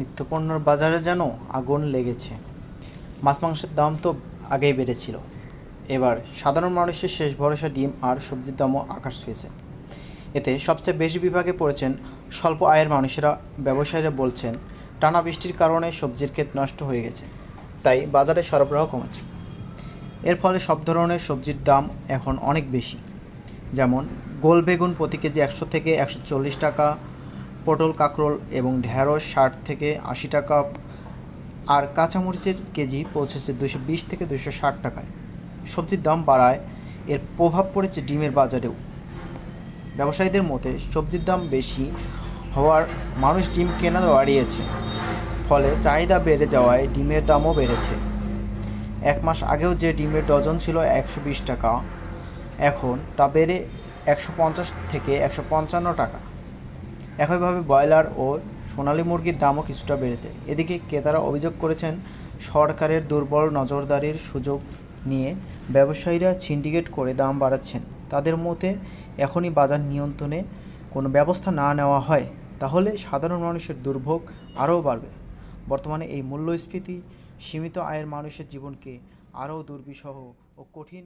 নিত্যপণ্যের বাজারে যেন আগুন লেগেছে। মাছ মাংসের দাম তো আগেই বেড়েছিল। এবার সাধারণ মানুষের শেষ ভরসা ডিম আর সবজির দামও আকাশ ছুঁয়েছে। এতে সবচেয়ে বেশি বিভাগে পড়েছেন স্বল্প আয়ের মানুষেরা। ব্যবসায়ীরা বলছেন, টানা বৃষ্টির কারণে সবজির ক্ষেত নষ্ট হয়ে গেছে, তাই বাজারে সরবরাহ কমেছে। এর ফলে সব ধরনের সবজির দাম এখন অনেক বেশি। যেমন গোল বেগুন প্রতি কেজি একশো থেকে একশো চল্লিশ টাকা পটল, কাঁকরোল এবং ঢেঁড়স ষাট থেকে আশি টাকা আর কাঁচামরিচের কেজি পৌঁছেছে দুশো বিশ থেকে দুশো ষাট টাকায়। সবজির দাম বাড়ায়, এর প্রভাব পড়েছে ডিমের বাজারেও। ব্যবসায়ীদের মতে, সবজির দাম বেশি হওয়ার মানুষ ডিম কেনা বাড়িয়েছে, ফলে চাহিদা বেড়ে যাওয়ায় ডিমের দামও বেড়েছে। এক মাস আগেও যে ডিমের ডজন ছিল একশো বিশ টাকা, এখন তা বেড়ে একশো পঞ্চাশ থেকে একশো পঞ্চান্ন টাকা। একইভাবে ব্রয়লার ও সোনালী মুরগির দামও কিছুটা বেড়েছে। এদিকে ক্রেতারা অভিযোগ করেছেন, সরকারের দুর্বল নজরদারির সুযোগ নিয়ে ব্যবসায়ীরা সিন্ডিকেট করে দাম বাড়াচ্ছেন। তাদের মতে, এখনই বাজার নিয়ন্ত্রণে কোনো ব্যবস্থা না নেওয়া হয়, তাহলে সাধারণ মানুষের দুর্ভোগ আরও বাড়বে। বর্তমানে এই মূল্যস্ফীতি সীমিত আয়ের মানুষের জীবনকে আরও দুর্বিষহ ও কঠিন